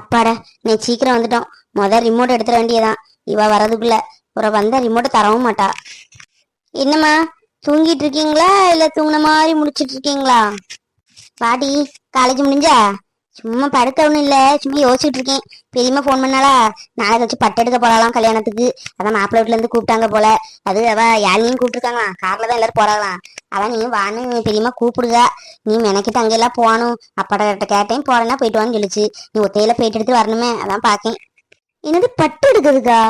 அப்பாடா நீ சீக்கிரம் வந்துட்டோம். முத ரிமோட் எடுத்துட வேண்டியதான் இவ வரதுக்குள்ள ஒரு வந்த ரிமோட்டை தரவும் மாட்டா. என்னம்மா தூங்கிட்டு இருக்கீங்களா? இல்ல தூங்கின மாதிரி முடிச்சிட்டு இருக்கீங்களா? பாட்டி காலேஜ் முடிஞ்சா? சும்மா படுக்க ஒண்ணும் இல்ல. சும்மா யோசிச்சுட்டு இருக்கேன் பெரியம்மா ஃபோன் பண்ணாலா நாளை கழிச்சு பட்டு எடுக்க போறாளாம் கல்யாணத்துக்கு. அதான் மாப்பிள்ளை வீட்டிலேருந்து கூப்பிட்டாங்க போல. அது அவ யாரையும் கூப்பிட்டுருக்காங்களாம். காரில் தான் எல்லாரும் போறாங்களாம். அதான் நீ வான்னு பெரியம்மா கூப்பிடுதா நீ மெனக்கிட்டு அங்கெல்லாம் போகணும். அப்பாட்ட கிட்ட கேட்டேன். போறேன்னா போயிட்டு வான்னு சொல்லிச்சு. நீ ஒத்தையில போயிட்டு எடுத்து வரணுமே. அதான் பாக்கேன். என்னது பட்டு எடுக்கிறதுக்கா?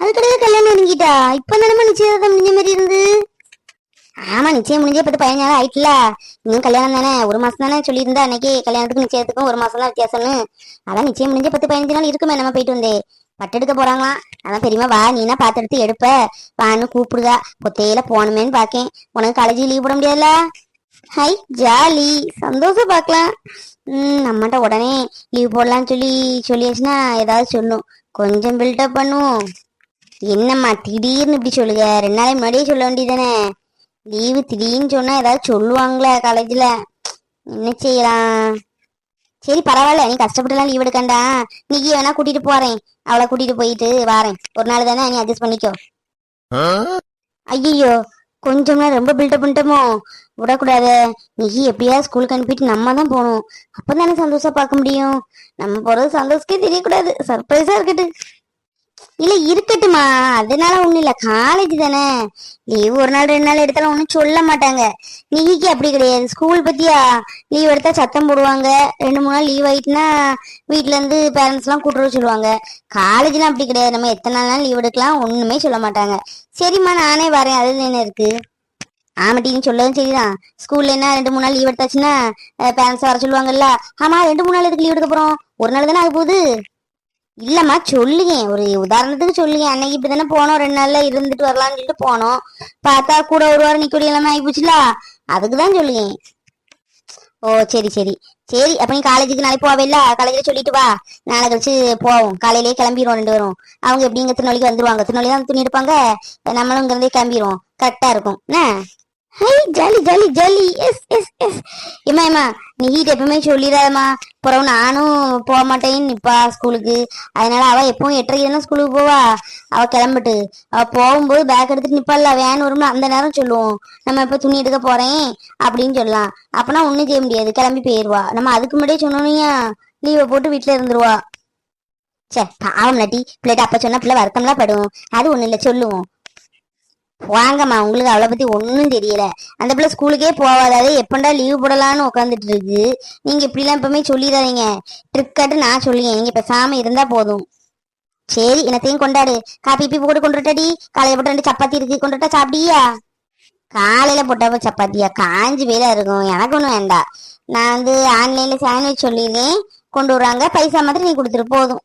அது கிடையாது கல்யாணம் நெருங்கிட்டா இப்ப நினைமா நிச்சயதார்த்தம் முடிஞ்ச மாதிரி இருந்து? ஆமா நிச்சயம் முடிஞ்சே பத்து பதினஞ்சு நாள் ஆயிட்டுல. இன்னும் கல்யாணம் தானே? ஒரு மாசம் தானே சொல்லியிருந்தா அன்னைக்கு கல்யாணத்துக்கும் நிச்சயத்துக்கும் ஒரு மாசம் தான் வித்தியாசம்னு. அதான் நிச்சயம் முடிஞ்ச பத்து பதினஞ்சு நாள் இருக்குமே நம்ம போயிட்டு வந்தே. பட்டு எடுக்க போறாங்களாம். அதான் பெரியமா வா நீனா பார்த்து எடுத்து எடுப்ப. வான்னு கூப்பிடுதா. ஒத்தையில போனமேன்னு பாக்கேன். உனக்கு காலேஜ் லீவ் போட முடியாதுல? Hi jolly. சந்தோஷம் பார்க்கலாம் ம் நம்மகிட்ட உடனே லீவ் போடலாம்னு சொல்லி சொல்லியாச்சுன்னா ஏதாவது சொல்லும். கொஞ்சம் பில்டப் பண்ணுவோம். என்னம்மா திடீர்னு இப்படி சொல்லுங்க ரெண்டு நாளைக்கு முன்னாடியே சொல்ல வேண்டியதானே லீவு திடீர்னு சொன்னா ஏதாவது சொல்லுவாங்களே காலேஜ்ல என்ன செய்யலாம்? சரி பரவாயில்ல. நீ கஷ்டப்பட்டுலாம் லீவ் எடுக்கண்டா. நீக்கி வேணா கூட்டிட்டு போறேன். அவளை கூட்டிட்டு போயிட்டு வாரேன். ஒரு நாள் தானே நீ அட்ஜஸ்ட் பண்ணிக்கோ. ஐயோ கொஞ்சம்னா ரொம்ப பில்டப் பண்ணிட்டோமோ? விடக்கூடாது. நிகி எப்படியா ஸ்கூலுக்கு அனுப்பிட்டு நம்ம தான் போகணும். அப்பதானே சந்தோஷம் பார்க்க முடியும். நம்ம போறது சந்தோஷக்கே தெரியக்கூடாது. சர்ப்ரைஸா இருக்கட்டு இல்ல இருக்கட்டுமா அதனால ஒண்ணும் இல்ல. காலேஜ் தானே. லீவ் ஒரு நாள் ரெண்டு நாள் எடுத்தாலும் ஒண்ணும் சொல்ல மாட்டாங்க. நிகிக்கு அப்படி கிடையாது. ஸ்கூல் பத்தியா? லீவ் எடுத்தா சத்தம் போடுவாங்க. ரெண்டு மூணு நாள் லீவ் ஆயிட்டுனா வீட்டுல இருந்து பேரண்ட்ஸ் எல்லாம் கூட்டுற சொல்லுவாங்க. காலேஜ்லாம் அப்படி கிடையாது. நம்ம எத்தனை நாள் லீவ் எடுக்கலாம்? ஒண்ணுமே சொல்ல மாட்டாங்க. சரிம்மா நானே வரேன். அதுல என்ன இருக்கு? ஆமாட்டின்னு சொல்லவும் சரிதான். ஸ்கூல்ல என்ன ரெண்டு மூணு நாள் லீவ் எடுத்தாச்சுன்னா பேரண்ட்ஸ் வர சொல்லுவாங்கல்ல. ஆமா ரெண்டு மூணு நாள் எதுக்கு லீவ் எடுக்க போறோம்? ஒரு நாள் தானே ஆக போகுது. இல்லம்மா சொல்லுங்க. ஒரு உதாரணத்துக்கு சொல்லுங்க. அன்னைக்கு இப்படிதானே போனோம். ரெண்டு நாள்ல இருந்துட்டு வரலாம்னு சொல்லிட்டு போனோம். பார்த்தா கூட ஒரு வாரம் நிக்கொடி எல்லாமே ஆகி அதுக்குதான் சொல்லுங்க. ஓ சரி சரி. சரி அப்ப நீ காலேஜுக்கு நாளைக்கு போவில்ல காலேஜ்ல சொல்லிட்டு வா. நாளை கழிச்சு போவோம். காலையிலேயே கிளம்பிடுவோம் ரெண்டு பேரும். அவங்க எப்படி இங்க திருநெல்வேலிக்கு வந்துருவாங்க? திருநெல்வேலி தான் துணி எடுப்பாங்க. நம்மளும் இங்க இருந்தே கிளம்பிடுவோம் கரெக்டா இருக்கும். என்ன? Hi jolly jolly jolly yes yes yes இம்மா இம்மா நீ ஹீட் எப்பவுமே சொல்லிடாதம்மா. அப்புறம் நானும் போக மாட்டேன்னு நிப்பா ஸ்கூலுக்கு. அதனால அவ எப்பவும் எட்டரைக்கு தானே ஸ்கூலுக்கு போவா. அவ கிளம்பிட்டு. அவ போகும்போது பேக் எடுத்துட்டு நிப்பாள்ல. வேன் வரும்ல அந்த நேரம் சொல்லுவோம். நம்ம இப்ப துணி எடுக்க போறேன் அப்படின்னு சொல்லலாம். அப்பனா ஒண்ணும் செய்ய முடியாது. கிளம்பி போயிருவா. நம்ம அதுக்கு முன்னாடியே சொன்னோம்னா லீவை போட்டு வீட்டுல இருந்துருவா. சே பாவம் நட்டி பிள்ளைகிட்ட அப்ப சொன்னா பிள்ளை வருத்தம்லாம் படும். அது ஒண்ணு இல்ல. சொல்லுவோம். வாங்கம்மா உங்களுக்கு அவளை பத்தி ஒன்றும் தெரியல. அந்த பிள்ளை ஸ்கூலுக்கே போவாதாது எப்பண்டா லீவ் போடலான்னு உட்காந்துட்டு இருக்கு. நீங்க இப்படிலாம் எப்பவுமே சொல்லிடாதீங்க. ட்ரிக்காட்டு நான் சொல்லியேன் நீங்க பேசாம இருந்தா போதும். சரி என்னத்தையும் கொண்டாடு. காப்பி பீப்பி போட்டு கொண்டுட்டாடி காலையில போட்டு ரெண்டு சப்பாத்தி இருக்கு. கொண்டுட்டா சாப்பிடியா? காலையில போட்டப்ப சப்பாத்தியா? காஞ்சி வேலை இருக்கும். எனக்கு ஒன்றும் வேண்டாம். நான் வந்து ஆன்லைன்ல சாண்ட்விச் சொல்லியிருக்கேன் கொண்டு வராங்க பைசா மாத்திரம் நீ கொடுத்துட்டு போதும்.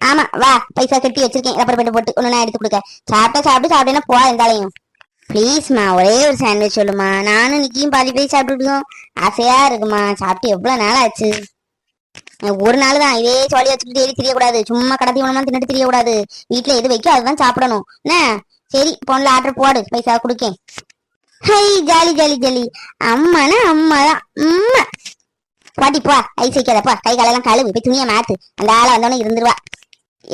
ஆமா வா பைசா கட்டி வச்சிருக்கேன். ரப்பர் பேண்ட் போட்டு ஒண்ணு நான் எடுத்து கொடுக்க. சாப்பிட்டா சாப்பிட்டு சாப்பிட்டேன்னா போ இருந்தாலையும். ப்ளீஸ்மா ஒரே ஒரு சாண்ட்விச் சொல்லுமா. நானும் நிக்கியும் பாதி போய் சாப்பிட்டுருக்கோம் ஆசையா இருக்குமா சாப்பிட்டு எவ்வளவு நாள் ஆச்சு ஒரு நாள் தான் இதே சோழி வச்சுக்கிட்டு ஏறி தெரியக்கூடாது. சும்மா கடத்தி உணமா தின்னுட்டு தெரியக்கூடாது. வீட்டுல எது வைக்கோ அதுதான் சாப்பிடணும். என்ன? சரி போன்ல ஆர்டர் போடு. பைசா கொடுக்கேன். Hi jolly jolly jolly. அம்மானா அம்மா தான். அம்மா பாட்டி போ ஐஸ் வைக்காதப்பா கை காலெல்லாம் கழுவு. போய் துணியை மாத்து. அந்த ஆளை வந்தோடனே இருந்துருவா.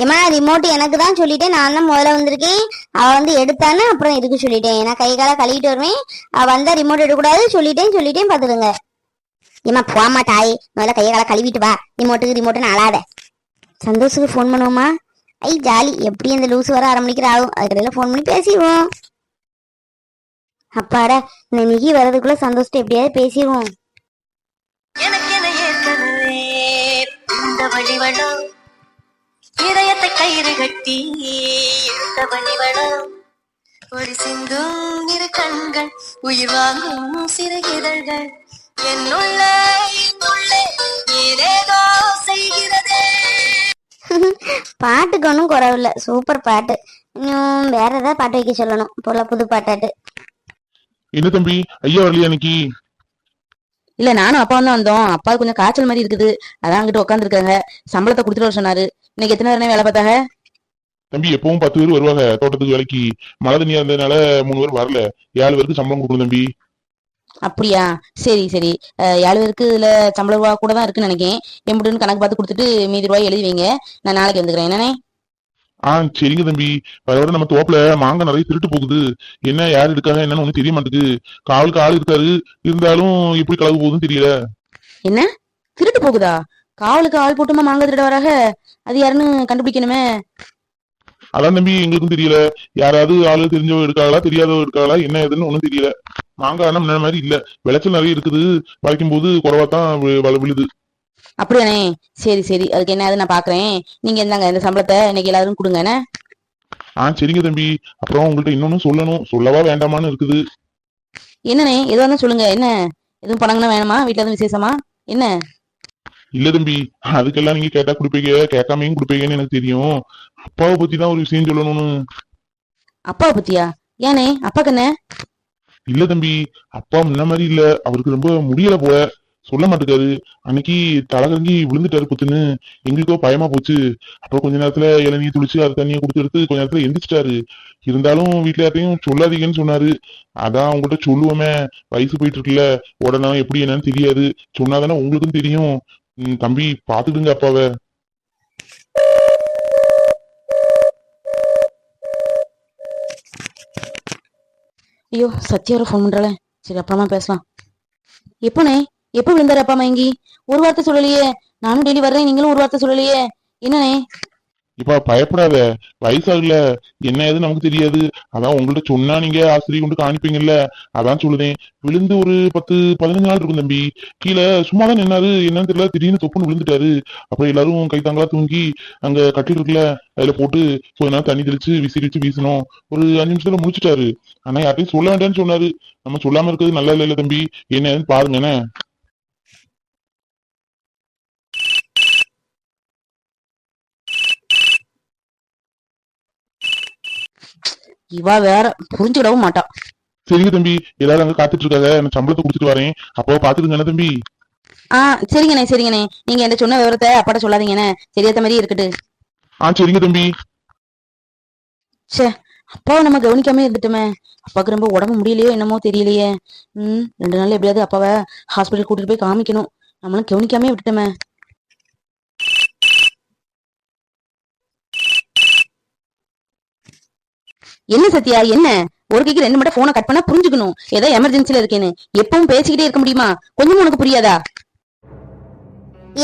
ஏமா ரிமோட் எனக்கு தான் சொல்லிட்டேன். நான் தான் முதல்ல வந்திருக்கேன். அவ வந்து எடுத்தான்னு அப்புறம் இதுக்கு சொல்லிட்டேன். நான் கை காலை கழுவிட்டு வருவேன். அவ வந்தா ரிமோட் எடுக்கக்கூடாது. சொல்லிட்டேன் சொல்லிட்டேன் பாத்துருங்க ஏமா போமா தாய். முதல்ல கை காலை கழுவிட்டு வா. ரிமோட்டுக்கு ரிமோட்டுன்னு அழாத. சந்தோஷுக்கு ஃபோன் பண்ணுவோமா ஐ ஜாலி. எப்படி அந்த லூஸ் வர அரை மணிக்கு ஆகும் அதுக்கடையில ஃபோன் பண்ணி பேசிடுவோம். அப்பாடா இந்த நிகி வர்றதுக்குள்ள சந்தோஷத்தை எப்படியாவது பேசிடுவோம். எனக்கென ஏற்கனவே இந்த இதயத்தை கயிறு கட்டி இழுத்த சிந்தும் இரு கண்கள் உயிர் வாங்கும் சிறு இதழ்கள். என்னுள்ள இன்னுள்ளே ஏதேதோ செய்கிறதே. பாட்டுக்கு ஒன்றும் குறவில்ல. சூப்பர் பாட்டு. இன்னும் வேற ஏதாவது பாட்டு வைக்க சொல்லணும். போல புது பாட்டாட்டு. என்ன தம்பி? ஐயா வரலையா இன்னைக்கு? இல்ல நானும் அப்பாவும் தான் வந்தோம். அப்பா கொஞ்சம் காய்ச்சல் மாதிரி இருக்குது. அதான் அங்கிட்டு உட்காந்துருக்காங்க சம்பளத்தை கொடுத்துட்டு வர சொன்னாரு. இன்னைக்கு எத்தனை நேரம் வேலை பார்த்தாங்க? தம்பி எப்பவும் பத்து பேர் வருவாங்க. தோட்டத்துக்கு வேலைக்கு. மழை தண்ணியா இருந்ததுனால மூணு பேர் வரல. ஏழு பேருக்கு சம்பளம் கொடுக்கணும் தம்பி. அப்படியா? சரி சரி. ஏழு பேருக்கு இதுல சம்பள ரூபா கூட தான் இருக்குன்னு நினைக்கிறேன். எம்புட்டுன்னு கணக்கு பார்த்து கொடுத்துட்டு மீதி ரூபாய் எழுதி வைங்க. நான் நாளைக்கு வந்துக்கிறேன். என்னண்ணே? ஆ சரிங்க தம்பி. வர நம்ம தோப்புல மாங்காய் நிறைய திருட்டு போகுது. என்ன யார் இருக்காங்க என்னன்னு ஒண்ணும் தெரிய மாட்டேங்குது. காவலுக்கு ஆள் இருக்காரு. இருந்தாலும் எப்படி கலவு போகுதுன்னு தெரியல. என்ன? திருட்டு போகுதா? காவலுக்கு ஆள் போட்டுமா மாங்க திருட வராக? அது யாருன்னு கண்டுபிடிக்கணுமே. அதான் தம்பி எங்களுக்கும் தெரியல. யாராவது ஆளு தெரிஞ்சவங்க இருக்காங்களா தெரியாதவங்க இருக்காங்களா என்ன ஏதுன்னு ஒண்ணும் தெரியல. மாங்காய் ஆனா முன்ன மாதிரி இல்ல. விளைச்சல் நிறைய இருக்குது. வளைக்கும் போது குறைவா தான் விழுது. அப்படியாண்ணே? சரி சரி. அதுக்கு என்ன நான் பாக்குறேன். நீங்க இந்தாங்க இந்த சம்பளத்தை இன்னைக்கு எல்லாரும் கொடுங்க என்ன? ஆ சரிங்க தம்பி. அப்புறம் உங்கள்ட்ட இன்னொன்னு சொல்லணும். சொல்லவா வேண்டாமான்னு இருக்குது. என்னண்ணே? எதுவாக சொல்லுங்க. என்ன? எதுவும் பணங்கன்னா வேணுமா? வீட்டுல எதுவும் விசேஷமா? என்ன? இல்ல தம்பி. அதுக்கெல்லாம் நீங்க கேட்டா கொடுப்பீங்க. கேட்காமையும் கொடுப்பீங்கன்னு எனக்கு தெரியும். அப்பாவை பத்தி தான் ஒரு விஷயம் சொல்லணும்னு. அப்பாவை பத்தியா? ஏனே அப்பாக்கு என்ன? இல்ல தம்பி. அப்பா முன்ன மாதிரி இல்ல. அவருக்கு ரொம்ப முடியல போல. சொல்ல மாட்டேக்காரு அன்னைக்கு தலைகறங்கி விழுந்துட்டாரு குத்துன்னு எங்களுக்கோ பயமா போச்சு. அப்புறம் கொஞ்ச நேரத்துல இளநீ துளிச்சு அது தண்ணியை கொடுத்து எடுத்து கொஞ்ச நேரத்துல எந்திரிச்சிட்டாரு. இருந்தாலும் வீட்டுல யார்ட்டையும் சொல்லாதீங்கன்னு சொன்னாரு. அதான் அவங்ககிட்ட சொல்லுவோமே. வயசு போயிட்டு இருக்குல்ல. உடனே எப்படி என்னன்னு தெரியாது. சொன்னாதானே உங்களுக்கும் தெரியும். தம்பி பாத்துடுங்க அப்பாவை. ஐயோ சத்யா ஃபோன் பண்றாளே. சரி அப்புறமா பேசலாம். எப்போண்ணே எப்ப விழுந்தாரு அப்பா மயங்கி? ஒரு வார்த்தை சொல்லலையே. நானும் டெய்லி வர்றேன் நீங்களும் ஒரு வார்த்தை சொல்லலையே. என்னனே இப்ப பயப்படாத. வயசாகல. என்ன ஏதுன்னு நமக்கு தெரியாது. அதான் உங்கள்ட்ட சொன்னா நீங்க ஆசிரியர் கொண்டு காணிப்பீங்கல்ல. அதான் சொல்லுதேன். விழுந்து ஒரு பத்து பதினஞ்சு நாள் இருக்கும் தம்பி. கீழே சும்மா தான் நின்னாரு. என்னன்னு தெரியல. திடீர்னு தொப்புன்னு விழுந்துட்டாரு. அப்புறம் எல்லாரும் கை தாங்களா தூங்கி அங்க கட்டிட்டு இருக்குல்ல அதுல போட்டு கொஞ்ச நேரம் தண்ணி தெளிச்சு விசிரிச்சு வீசணும் ஒரு அஞ்சு நிமிஷத்துல முடிச்சிட்டாரு. ஆனா யார்ட்டையும் சொல்ல வேண்டாம்னு சொன்னாரு. நம்ம சொல்லாம இருக்கிறது நல்லா இல்ல தம்பி. என்ன ஏதுன்னு பாருங்க இவா வேற புரிஞ்சுக்கிடவும் மாட்டா. சரிங்க தம்பி. எல்லாரும் அங்க காத்துட்டு இருக்காங்க நான் சம்பளத்தை கொடுத்துட்டு வரேன். அப்போ என்ன தம்பி? ஆ சரிங்கண்ணே சரிங்கண்ணே. நீங்க என்ன சொன்ன விவரத்தை அப்பாட்ட சொல்லாதீங்கண்ணே. சரியாத்த மாதிரி இருக்கட்டு ஆ சரிங்க தம்பி. ச்சே அப்பாவை நம்ம கவனிக்காம இருந்துட்டோமே. அப்பாவுக்கு ரொம்ப உடம்பு முடியலையோ என்னமோ தெரியலையே. ம் ரெண்டு நாள் எப்படியாவது அப்பாவை ஹாஸ்பிட்டல் கூட்டிட்டு போய் காமிக்கணும். நம்மளும் கவனிக்காம விட்டுட்டோமே. என்ன சத்யா என்ன? ஒரு கைக்கு ரெண்டு மட்டும் போனை கட் பண்ணா புரிஞ்சுக்கணும். ஏதோ எமர்ஜென்சில இருக்கேன்னு. எப்பவும் பேசிக்கிட்டே இருக்க முடியுமா? கொஞ்சமும் உனக்கு புரியாதா?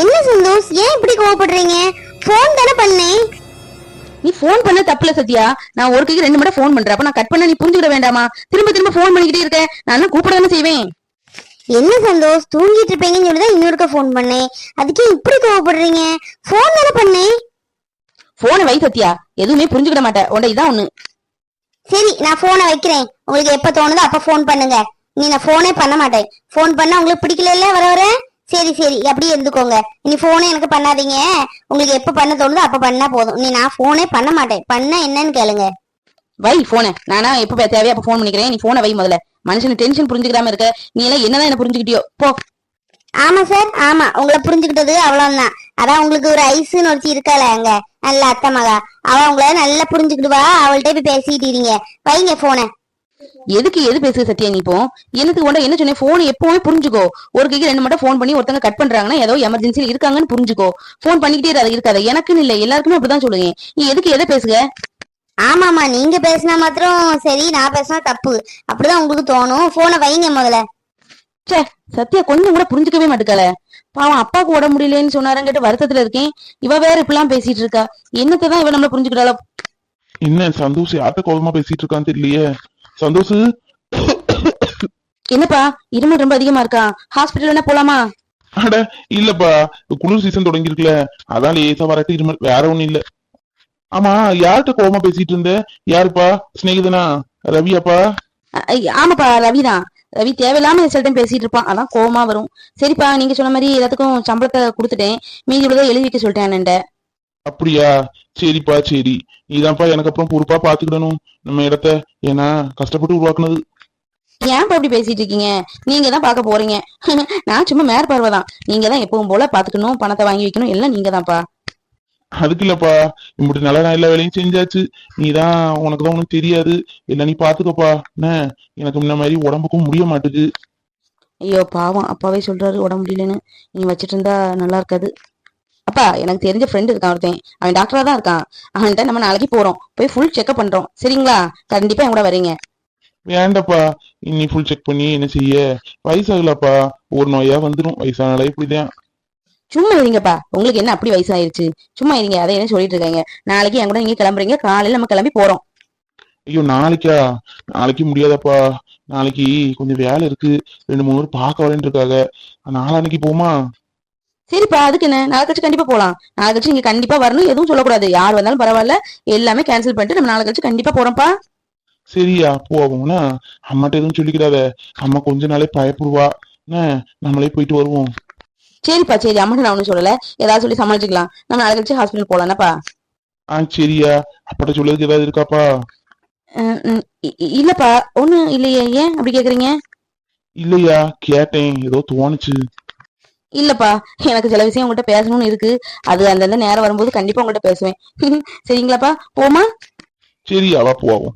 என்ன சந்தோஷ்? ஏன் இப்படி கோவப்படுறீங்க? ஃபோன் தானே பண்ணேன். நீ ஃபோன் பண்ண தப்புல சத்யா. நான் ஒரு கைக்கு ரெண்டு மட்டும் ஃபோன் பண்றேன். அப்ப நான் கட் பண்ண நீ புரிஞ்சுக்கிட வேண்டாமா? திரும்ப திரும்ப ஃபோன் பண்ணிக்கிட்டே இருக்கேன். நான் கூப்பிட தானே செய்வேன். என்ன சந்தோஷ்? தூங்கிட்டு இருப்பீங்கன்னு சொல்லி தான் இன்னொருக்க ஃபோன் பண்ணேன். அதுக்கே இப்படி கோவப்படுறீங்க? ஃபோன் தானே பண்ணேன். போனை வை சத்யா. எதுவுமே புரிஞ்சுக்கிட மாட்டேன். உன்ட இதான் ஒண்ணு. சரி நான் போனை வைக்கிறேன். உங்களுக்கு எப்ப தோணுதோ அப்ப ஃபோன் பண்ணுங்க. நீ நான் போனே பண்ண மாட்டேன். ஃபோன் பண்ணா உங்களுக்கு பிடிக்கல இல்ல வர வர? சரி சரி அப்படியே இருந்துக்கோங்க. நீ போனே எனக்கு பண்ணாதீங்க. உங்களுக்கு எப்ப பண்ண தோணுதோ அப்ப பண்ணா போதும். நீ நான் போனே பண்ண மாட்டேன். பண்ண என்னன்னு கேளுங்க. வை போனை நானா எப்ப தேவையா அப்ப ஃபோன் பண்ணிக்கிறேன். நீ போனை வை முதல்ல. மனுஷன் டென்ஷன் புரிஞ்சுக்கிறாம இருக்க. நீ எல்லாம் என்னதான் என்ன புரிஞ்சுக்கிட்டியோ? போ. ஆமா சார் ஆமா. உங்களை புரிஞ்சுக்கிட்டது அவ்வளவுதான். அதான் உங்களுக்கு ஒரு ஐஸ்ன்னு ஒருத்தி இருக்காள அங்க. நல்ல அத்தை மகா. அவ உங்களை நல்லா புரிஞ்சுக்கிடுவா. அவள்கிட்ட போய் பேசிக்கிட்டு இருங்க. வைங்க போனை எதுக்கு எது பேசுற சத்யா நீ இப்போ? எனக்கு உண்ட என்ன சொன்னேன்? போன் எப்பவுமே புரிஞ்சுக்கோ. ஒரு கைக்கு ரெண்டு மட்டும் ஃபோன் பண்ணி ஒருத்தங்க கட் பண்றாங்கன்னா ஏதோ எமர்ஜென்சில இருக்காங்கன்னு புரிஞ்சுக்கோ. ஃபோன் பண்ணிக்கிட்டே இருக்காது. எனக்குன்னு இல்ல. எல்லாருக்குமே அப்படிதான் சொல்லுங்க. நீ எதுக்கு எதை பேசுக? ஆமாமா நீங்க பேசினா மாத்திரம் சரி நான் பேசினா தப்பு. அப்படிதான் உங்களுக்கு தோணும். போனை வைங்க முதல்ல. ச்சே சத்யா கொஞ்சம் கூட புரிஞ்சுக்கவே மாட்டுக்கால பாவம் அப்பாவுக்கு உடம்பு முடியலன்னு சொன்னாரங்கிட்டு வருத்தத்துல இருக்கேன். இவ வேற இப்படிலாம் பேசிட்டு இருக்கா. என்னத்தான் இவ நம்மள புரிஞ்சுக்கிட்டாளோ? என்ன சந்தோஷ் யார்கிட்ட கோபமா பேசிட்டு இருக்கான்னு தெரியலையே. சந்தோஷ்? என்னப்பா இருமல் ரொம்ப அதிகமா இருக்கா? ஹாஸ்பிட்டல் என்ன போலாமா? அட இல்லப்பா. குளிர் சீசன் தொடங்கி இருக்குல்ல அதான் லேசா வரட்டு இருமல். வேற ஒண்ணும் இல்ல. ஆமா யார்கிட்ட கோபமா பேசிட்டு இருந்த? யாருப்பா? சிநேகிதனா? ரவியாப்பா? ஆமாப்பா ரவிதான். ரவி தேவையில்லாம சில டைம் பேசிட்டு இருப்பான். அதான் கோவமா வரும். சரிப்பா நீங்க சொன்ன மாதிரி எல்லாத்துக்கும் சம்பளத்தை கொடுத்துட்டேன். மீதி உள்ளதை எழுதி வைக்க சொல்லிட்டேன் அண்ணன்ட்ட. அப்படியா? சரிப்பா சரி. நீதான்ப்பா எனக்கு அப்புறம் பொறுப்பா பாத்துக்கிடணும். நம்ம இடத்த ஏன்னா கஷ்டப்பட்டு உருவாக்குனது. ஏன்ப்பா இப்படி பேசிட்டு இருக்கீங்க? நீங்க தான் பார்க்க போறீங்க. நான் சும்மா மேற்பார்வை தான் நீங்க தான் எப்பவும் போல பாத்துக்கணும் பணத்தை வாங்கி வைக்கணும். எல்லாம் நீங்க தான்ப்பா அதுக்கு இல்லப்பா இப்படி நல்ல நல்ல வேலையும் செஞ்சாச்சு. நீதான் உனக்கு தான் ஒண்ணும் தெரியாது. இல்ல நீ பாத்துக்கப்பா. என்ன? எனக்கு முன்ன மாதிரி உடம்புக்கும் முடிய மாட்டுது. ஐயோ பாவம். அப்பாவே சொல்றாரு உடம்பு முடியலன்னு. நீ வச்சிட்டு இருந்தா நல்லா இருக்காது. அப்பா எனக்கு தெரிஞ்ச ஃப்ரெண்டு இருக்கான் ஒருத்தன். அவன் டாக்டரா தான் இருக்கான். அவன்கிட்ட நம்ம நாளைக்கு போறோம். போய் ஃபுல் செக்அப் பண்றோம். சரிங்களா? கண்டிப்பா என் கூட வரீங்க. வேண்டாப்பா. இன்னி ஃபுல் செக் பண்ணி என்ன செய்ய? வயசாகலப்பா. ஒரு நோயா வந்துடும் வயசானால இப்படிதான். சும்மா இருங்கப்பா. உங்களுக்கு என்ன அப்படி வயசாயிருச்சு? சும்மா இருங்க அதை என்ன சொல்லிட்டு இருக்காங்க நாளைக்கு என் கூட நீங்க கிளம்புறீங்க காலையில நம்ம கிளம்பி போறோம். ஐயோ நாளைக்கா? நாளைக்கு முடியாதப்பா. நாளைக்கு கொஞ்சம் வேலை இருக்கு. ரெண்டு மூணு பேர் பார்க்க வரேன்னு இருக்காங்க நாளான்னைக்கு போமா? சரிப்பா அதுக்கு என்ன? நாளை கழிச்சு கண்டிப்பா போலாம். நாளை கழிச்சு நீங்க கண்டிப்பா வரணும் எதுவும் சொல்லக்கூடாது. யார் வந்தாலும் பரவாயில்ல. எல்லாமே கேன்சல் பண்ணிட்டு நம்ம நாளை கழிச்சு கண்டிப்பா போறோம்ப்பா. சரியா போவோம்னா அம்மாட்ட எதுவும் சொல்லிக்கிறாத அம்மா கொஞ்ச நாளே பயப்படுவா. நம்மளே போயிட்டு வருவோம். சரிப்பா சரி அம்மா நான் ஒண்ணும் சொல்லல. ஏதாவது சொல்லி சமாளிச்சுக்கலாம். நம்ம நாளை கழிச்சு ஹாஸ்பிட்டல் போலாம்ப்பா ஆ சரியா. அப்பாட்ட சொல்லதுக்கு ஏதாவது இருக்காப்பா? இல்லப்பா. ஒண்ணு இல்லையே. ஏன் அப்படி கேக்குறீங்க? இல்லையா. கேட்டேன். ஏதோ தோணுச்சு. இல்லப்பா. எனக்கு சில விஷயம் உங்கள்கிட்ட பேசணும்னு இருக்கு. அது அந்தந்த நேரம் வரும்போது கண்டிப்பா உங்கள்கிட்ட பேசுவேன். சரிங்களாப்பா. போமா சரியா வா போவோம்.